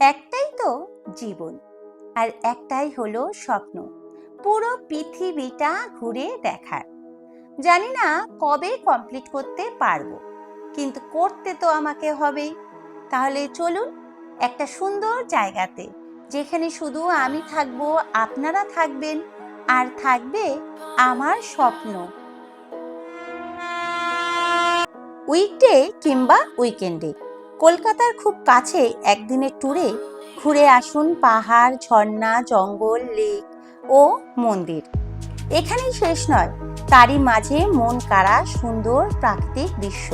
একটাই তো জীবন, আর একটাই হলো স্বপ্ন। পুরো পৃথিবীটা ঘুরে দেখার। জানি না কবে কমপ্লিট করতে পারব, কিন্তু করতে তো আমাকে হবেই। তাহলে চলুন একটা সুন্দর জায়গাতে, যেখানে শুধু আমি থাকব, আপনারা থাকবেন, আর থাকবে আমার স্বপ্ন। উইকডে কিংবা উইকেন্ডে। কলকাতার খুব কাছে একদিনের ট্যুরে ঘুরে আসুন পাহাড়, ঝর্ণা, জঙ্গল লেক ও মন্দির। এখানেই শেষ নয়, তারই মাঝে মন কাড়া, সুন্দর প্রাকৃতিক দৃশ্য।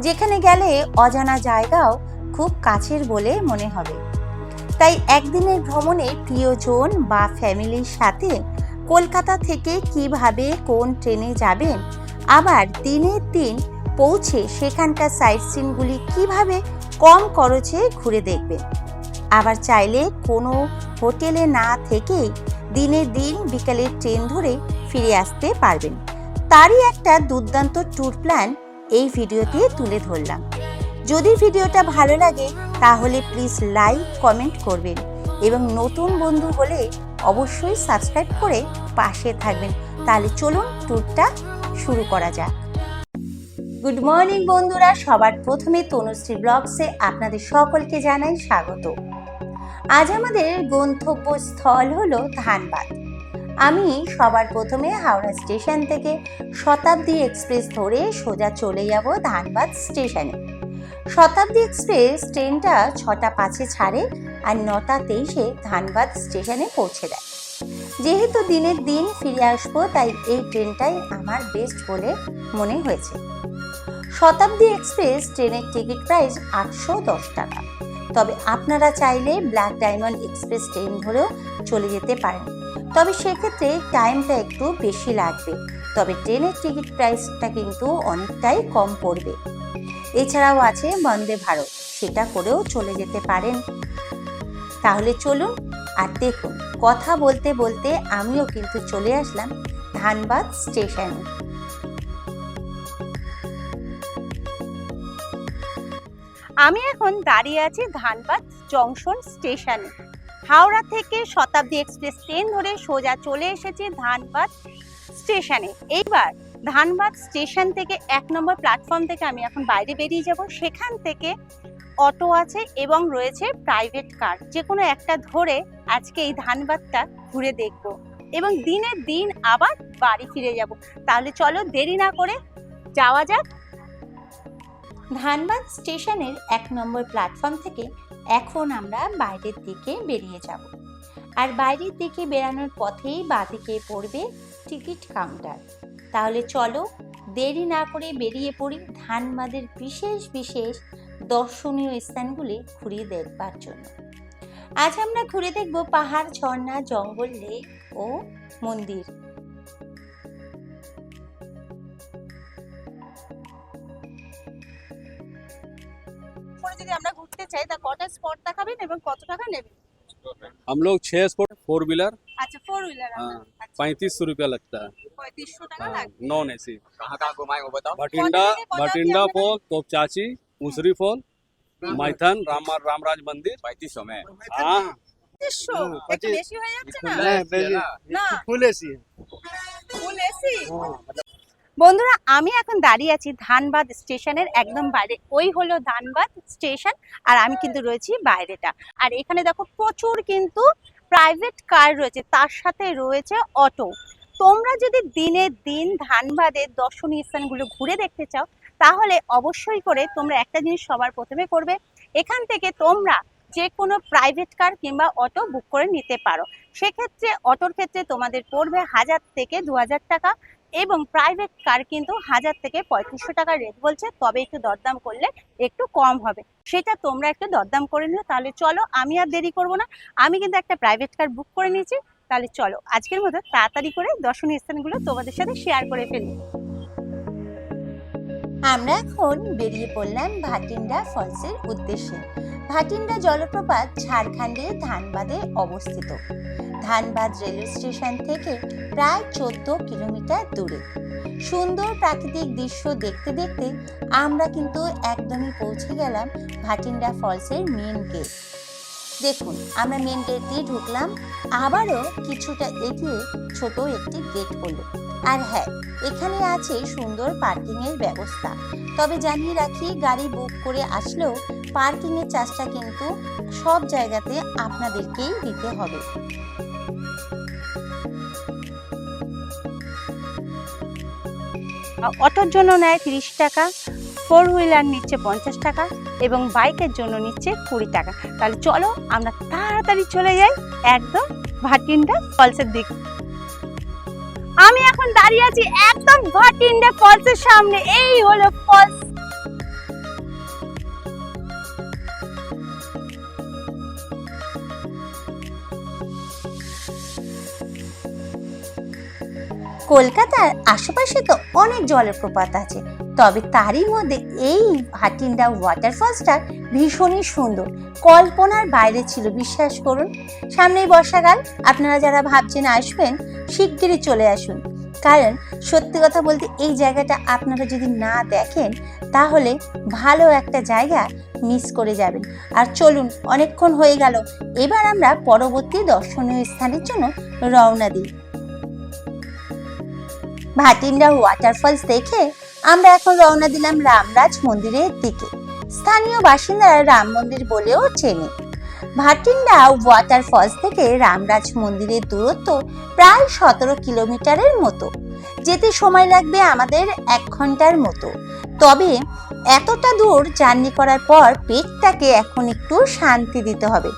যেখানে গেলে অজানা জায়গাও খুব কাছের বলে মনে হবে। তাই একদিনের ভ্রমণে প্রিয়জন বা ফ্যামিলির সাথে কলকাতা থেকে কীভাবে কোন ট্রেনে যাবেন, আবার দিনের দিন পৌঁছে সেখানকার সাইট সিনগুলি কীভাবে কম খরচে ঘুরে দেখবেন আবার চাইলে কোনো হোটেলে না থেকেই দিনের দিন বিকালের ট্রেন ধরে ফিরে আসতে পারবেন। তারই একটা দুর্দান্ত ট্যুর প্ল্যান এই ভিডিওতে তুলে ধরলাম। যদি ভিডিওটা ভালো লাগে, তাহলে প্লিজ লাইক কমেন্ট করবেন এবং নতুন বন্ধু হলে অবশ্যই সাবস্ক্রাইব করে পাশে থাকবেন। তাহলে চলুন ট্যুরটা শুরু করা যাক। গুড মর্নিং বন্ধুরা। সবার প্রথমে তনুশ্রী ব্লগসে আপনাদের সকলকে জানাই স্বাগত। আজ আমাদের গন্তব্যস্থল হলো ধানবাদ। আমি সবার প্রথমে হাওড়া স্টেশন থেকে শতাব্দী এক্সপ্রেস ধরে সোজা চলে যাব ধানবাদ স্টেশনে। শতাব্দী এক্সপ্রেস ট্রেনটা ছটা পাঁচে ছাড়ে আর নটা তেইশে ধানবাদ স্টেশনে পৌঁছে দেয়। যেহেতু দিনের দিন ফিরে আসব, তাই এই ট্রেনটাই আমার বেস্ট বলে মনে হয়েছে। শতাব্দী এক্সপ্রেস ট্রেনের টিকিট প্রাইস আটশো দশ টাকা। তবে আপনারা চাইলে ব্ল্যাক ডায়মন্ড এক্সপ্রেস ট্রেন ধরেও চলে যেতে পারেন। তবে সেক্ষেত্রে টাইমটা একটু বেশি লাগবে। তবে ট্রেনের টিকিট প্রাইসটা কিন্তু অনেকটাই কম পড়বে। এছাড়াও আছে বন্দে ভারত, সেটা করেও চলে যেতে পারেন। তাহলে চলুন আর দেখুন, কথা বলতে বলতে আমিও কিন্তু চলে আসলাম ধানবাদ স্টেশনে। আমি এখন দাঁড়িয়ে আছি ধানবাদ জংশন স্টেশনে। হাওড়া থেকে শতাব্দী এক্সপ্রেস ট্রেন ধরে সোজা চলে এসেছি ধানবাদ স্টেশনে। এইবার ধানবাদ স্টেশন থেকে এক নম্বর প্ল্যাটফর্ম থেকে আমি এখন বাইরে বেরিয়ে যাব। সেখান থেকে অটো আছে এবং রয়েছে প্রাইভেট কার যে কোনো একটা ধরে আজকে এই ধানবাদটা ঘুরে দেখব এবং দিনের দিন আবার বাড়ি ফিরে যাব। তাহলে চলো দেরি না করে যাওয়া যাক। ধানবাদ স্টেশনের এক নম্বর প্ল্যাটফর্ম থেকে এখন আমরা বাইরের দিকে বেরিয়ে যাব। আর বাইরের দিকে বেরানোর পথেই বাঁদিকে পড়বে টিকিট কাউন্টার তাহলে চলো, দেরি না করে বেরিয়ে পড়ি ধানবাদের বিশেষ বিশেষ দর্শনীয় স্থানগুলি ঘুরিয়ে দেখবার জন্য। আজ আমরা ঘুরে দেখব পাহাড়, ঝর্ণা, জঙ্গল লেক ও মন্দির। যদি আমরা ঘুরতে চাই তা কটা স্পট দেখাবেন এবং কত টাকা নেবেন हम लोग छह स्पॉट फोर व्हीलर আচ্ছা ফোর হুইলার हाँ पैंतीस सौ रुपया लगता है পঁয়ত্রিশশো টাকা हाँ, লাগবে नॉन एसी कहाँ कहाँ घुमाएं वो बताओ भटिंडा कौन सी- कौन सी भटिंडा आपने- फॉल तोपचाची उसरी फॉल माइथन राम रामराज मंदिर पैंतीस सौ में हाँ পঁচিশশো हाँ, একটু पच्चीस। বেশি হয়ে যাচ্ছে না नहीं बेबी না फुल एसी है ফুল এসি বন্ধুরা, আমি এখন দাঁড়িয়ে আছি ধানবাদ স্টেশনের একদম বাইরে। ওই হলো ধানবাদ স্টেশন আর আমি কিন্তু রয়েছি বাইরেটা। আর এখানে দেখো প্রচুর কিন্তু প্রাইভেট কার রয়েছে, তার সাথে রয়েছে অটো তোমরা যদি দিনের দিন ধানবাদের দর্শনীয় স্থানগুলো ঘুরে দেখতে চাও, তাহলে অবশ্যই করে তোমরা একটা জিনিস সবার প্রথমে করবে। এখান থেকে তোমরা যে কোনো প্রাইভেট কার কিংবা অটো বুক করে নিতে পারো। সেক্ষেত্রে অটোর ক্ষেত্রে তোমাদের পড়বে হাজার থেকে দু হাজার টাকা। এবং প্রাইভেট কার কিন্তু হাজার থেকে পঁয়ত্রিশশো টাকা রেট বলছে, তবে একটু দরদাম করলে একটু কম হবে। সেটা তোমরা একটু দরদাম করে নিও, তাহলে চলো আমি আর দেরি করব না। আমি কিন্তু একটা প্রাইভেট কার বুক করে নিয়েছি, তাহলে চলো আজকের মতো তাড়াতাড়ি করে দর্শনীয় স্থানগুলো তোমাদের সাথে শেয়ার করে ফেলি। আমরা এখন বেরিয়ে পড়লাম ভাটিন্ডা ফলসের উদ্দেশ্যে। ভাটিন্ডা জলপ্রপাত ঝাড়খণ্ডের ধানবাদে অবস্থিত। ধানবাদ রেলওয়ে স্টেশন থেকে প্রায় চোদ্দ কিলোমিটার দূরে। সুন্দর প্রাকৃতিক দৃশ্য দেখতে দেখতে আমরা কিন্তু একদমই পৌঁছে গেলাম ভাটিন্ডা ফলসের মেন গেট দেখুন, আমরা মেন গেট দিয়ে ঢুকলাম, আবারও কিছুটা এগিয়ে ছোট একটি গেট হলো। আর হ্যাঁ এখানে আছে সুন্দর পার্কিংয়ের ব্যবস্থা। তবে জানিয়ে রাখি, গাড়ি বুক করে আসলেও পার্কিংয়ের চার্জটা কিন্তু সব জায়গাতে আপনাদেরকেই দিতে হবে। অটোর জন্য নেয় তিরিশ টাকা ফোর হুইলার নিচ্ছে পঞ্চাশ টাকা এবং বাইকের জন্য নিচ্ছে কুড়ি টাকা। তাহলে চলো আমরা তাড়াতাড়ি চলে যাই একদম ভাটিন্ডা ফলসের দিক। আমি এখন দাঁড়িয়ে আছি একদম ভাটিন্ডা ফলসের সামনে, এই হলো ফলস কলকাতার আশেপাশে তো অনেক জলপ্রপাত আছে। তবে তারই মধ্যে এই ভাটিন্ডা ওয়াটারফলসটা ভীষণই সুন্দর। কল্পনার বাইরে ছিল, বিশ্বাস করুন। সামনেই বর্ষাকাল, আপনারা যারা ভাবছেন আসবেন, শিগগিরই চলে আসুন। কারণ সত্যি কথা বলতে এই জায়গাটা আপনারা যদি না দেখেন, তাহলে ভালো একটা জায়গা মিস করে যাবেন। আর চলুন, অনেকক্ষণ হয়ে গেল। এবার আমরা পরবর্তী দর্শনীয় স্থানের জন্য রওনা দিই। ভাটিন্ডা ওয়াটারফলস দেখে আমরা এখন রওনা দিলাম রামরাজ মন্দিরের দিকে। স্থানীয় বাসিন্দারা রাম মন্দির বলেও চেনে। ভাটিন্ডা ওয়াটারফলস থেকে রামরাজ মন্দিরের দূরত্ব প্রায় সতেরো কিলোমিটারের মতো। যেতে সময় লাগবে আমাদের এক ঘণ্টার মতো। তবে এতটা দূর জার্নি করার পর পেটটাকে এখন একটু শান্তি দিতে হবে।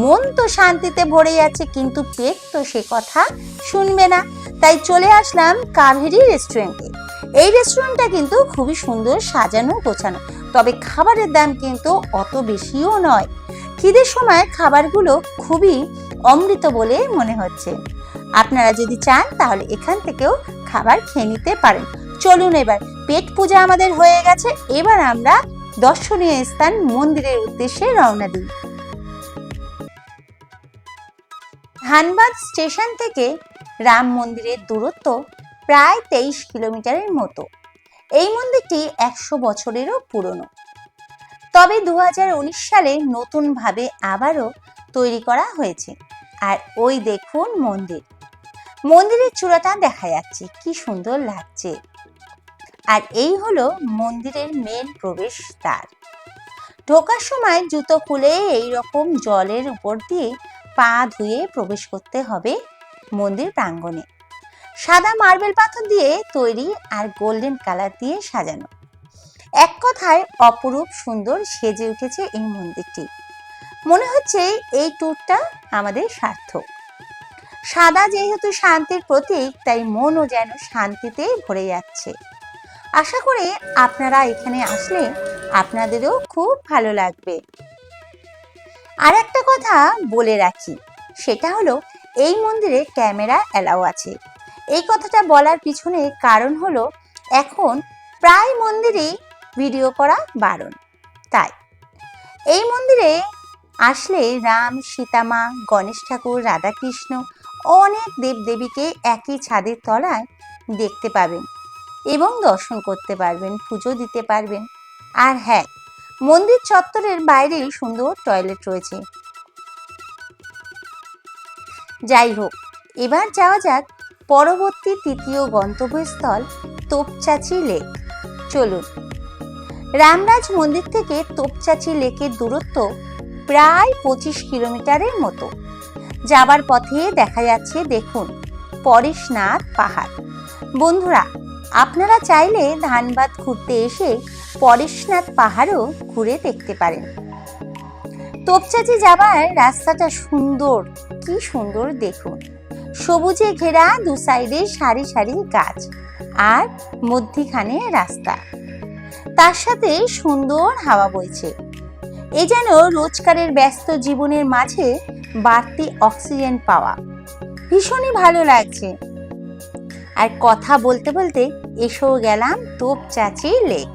মন তো শান্তিতে ভরেই আছে, কিন্তু পেট তো সে কথা শুনবে না। তাই চলে আসলাম কাভেরি রেস্টুরেন্টে। এই রেস্টুরেন্টটা কিন্তু খুবই সুন্দর সাজানো গোছানো, তবে খাবারের দাম কিন্তু অত বেশিও নয়। খিদের সময় খাবারগুলো খুবই অমৃত বলে মনে হচ্ছে। আপনারা যদি চান তাহলে এখান থেকেও খাবার খেয়ে নিতে পারেন। চলুন এবার পেট পূজা আমাদের হয়ে গেছে। এবার আমরা দর্শনীয় স্থান মন্দিরের উদ্দেশ্যে রওনা দিই। ধানবাদ স্টেশন থেকে রাম মন্দিরের দূরত্ব প্রায় তেইশ কিলোমিটারের মতো। এই মন্দিরটি একশো বছরেরও পুরনো। তবে দু হাজার উনিশ সালে নতুনভাবে আবারও তৈরি করা হয়েছে। আর ওই দেখুন মন্দির। মন্দিরের চূড়াটা দেখা যাচ্ছে। কি সুন্দর লাগছে। আর এই হলো মন্দিরের মেন প্রবেশ দ্বার ঢোকার সময় জুতো খুলে এই রকম জলের উপর দিয়ে পা ধুয়ে প্রবেশ করতে হবে মন্দির প্রাঙ্গণে। সাদা মার্বেল পাথর দিয়ে তৈরি আর গোল্ডেন কালার দিয়ে সাজানো। এক কথায় অপরূপ সুন্দর সেজে উঠেছে এই মন্দিরটি। মনে হচ্ছে এই ট্যুরটা আমাদের সার্থক। সাদা যেহেতু শান্তির প্রতীক, তাই মনও যেন শান্তিতে ভরে যাচ্ছে। আশা করি আপনারা এখানে আসলে আপনাদেরও খুব ভালো লাগবে। আর একটা কথা বলে রাখি, সেটা হলো এই মন্দিরে ক্যামেরা অ্যালাউ আছে। এই কথাটা বলার পিছনে কারণ হলো এখন প্রায় মন্দিরেই ভিডিও করা বারণ, তাই। এই মন্দিরে আসলে রাম সীতামা গণেশ ঠাকুর, রাধাকৃষ্ণ অনেক দেবদেবীকে একই ছাদের তলায় দেখতে পাবেন। এবং দর্শন করতে পারবেন, পুজো দিতে পারবেন। আর হ্যাঁ মন্দির চত্বরের বাইরে সুন্দর টয়লেট রয়েছে। যাই হোক, এবার যাওয়া যাক পরবর্তী তৃতীয় গন্তব্যস্থল তোপচাচি লেক। চলুন, রামরাজ মন্দির থেকে তোপচাচি লেকের দূরত্ব প্রায় পঁচিশ কিলোমিটারের মতো। যাবার পথে দেখা যাচ্ছে, দেখুন, পরেশনাথ পাহাড়। বন্ধুরা আপনারা চাইলে ধানবাদ ঘুরতে এসে পরেশনাথ পাহাড়ও ঘুরে দেখতে পারেন। তোপচাচি যাবার রাস্তাটা সুন্দর, কি সুন্দর দেখুন। সবুজে ঘেরা দু সাইডে সারি সারি গাছ আর মধ্যিখানে রাস্তা। তার সাথে সুন্দর হাওয়া বইছে। এ যেন রোজকারের ব্যস্ত জীবনের মাঝে বাড়তি অক্সিজেন পাওয়া। ভীষণই ভালো লাগছে। আর কথা বলতে বলতে এসেও গেলাম তোপচাচি লেক।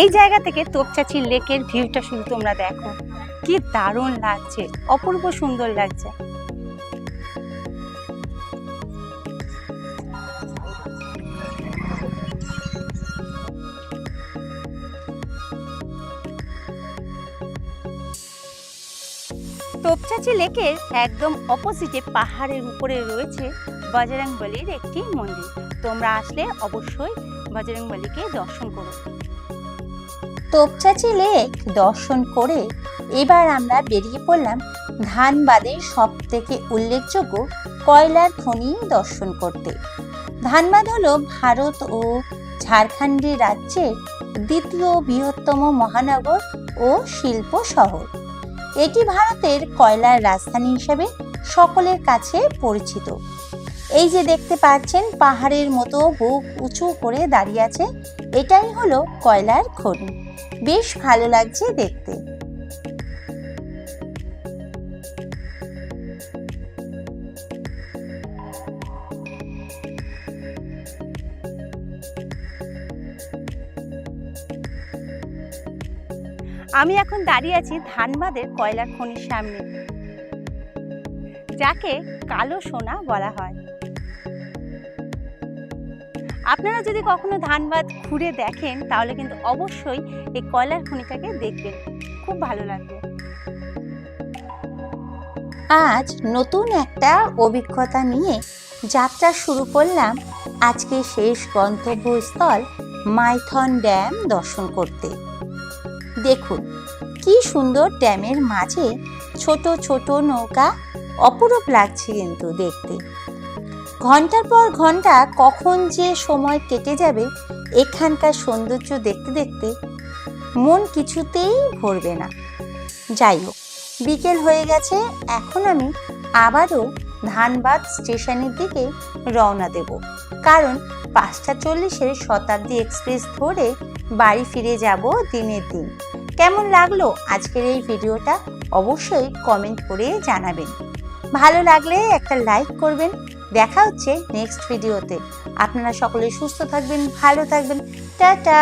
এই জায়গা থেকে তোপচাচি লেকের ভিউটা শুধু তোমরা দেখো। কি দারুণ লাগছে, অপূর্ব সুন্দর লাগছে। তোপচাচি লেকের একদম অপোজিটে পাহাড়ের উপরে রয়েছে বজরংবলির একটি মন্দির। তোমরা আসলে অবশ্যই বজরংবলিকে দর্শন করো। তোপচাচি লেক দর্শন করে এবার আমরা বেরিয়ে পড়লাম ধানবাদের সব থেকে উল্লেখযোগ্য কয়লার খনি দর্শন করতে। ধানবাদ হলো ভারত ও ঝাড়খণ্ডী রাজ্যের দ্বিতীয় বৃহত্তম মহানগর ও শিল্প শহর। এটি ভারতের কয়লার রাজধানী হিসেবে সকলের কাছে পরিচিত। এই যে দেখতে পাচ্ছেন, পাহাড়ের মতো বুক উঁচু করে দাঁড়িয়ে আছে, এটাই হলো কয়লার খনি। বেশ ভালো লাগছে দেখতে। আমি এখন দাঁড়িয়ে আছি ধানবাদের কয়লার খনির সামনে, যাকে কালো সোনা বলা হয়। আপনারা যদি কখনো ধানবাদ ঘুরে দেখেন, তাহলে কিন্তু অবশ্যই এই কয়লার খনিটাকে দেখবেন। খুব ভালো লাগবে। আজ নতুন একটা অভিজ্ঞতা নিয়ে যাত্রা শুরু করলাম আজকে শেষ গন্তব্যস্থল মাইথন ড্যাম দর্শন করতে। দেখুন, কি সুন্দর ড্যামের মাঝে ছোট ছোট নৌকা। অপরূপ লাগছে কিন্তু দেখতে। ঘণ্টার পর ঘণ্টা কখন যে সময় কেটে যাবে, এখানকার সৌন্দর্য দেখতে দেখতে মন কিছুতেই ভরবে না। যাই হোক, বিকেল হয়ে গেছে, এখন আমি আবারও ধানবাদ স্টেশনের দিকে রওনা দেব। কারণ পাঁচটা চল্লিশের শতাব্দী এক্সপ্রেস ধরে বাড়ি ফিরে যাব দিনের দিন। কেমন লাগল আজকের এই ভিডিওটা? অবশ্যই কমেন্ট করে জানাবেন। ভালো লাগলে একটা লাইক করবেন। দেখা হচ্ছে নেক্সট ভিডিওতে আপনারা সকলে সুস্থ থাকবেন, ভালো থাকবেন। টাটা!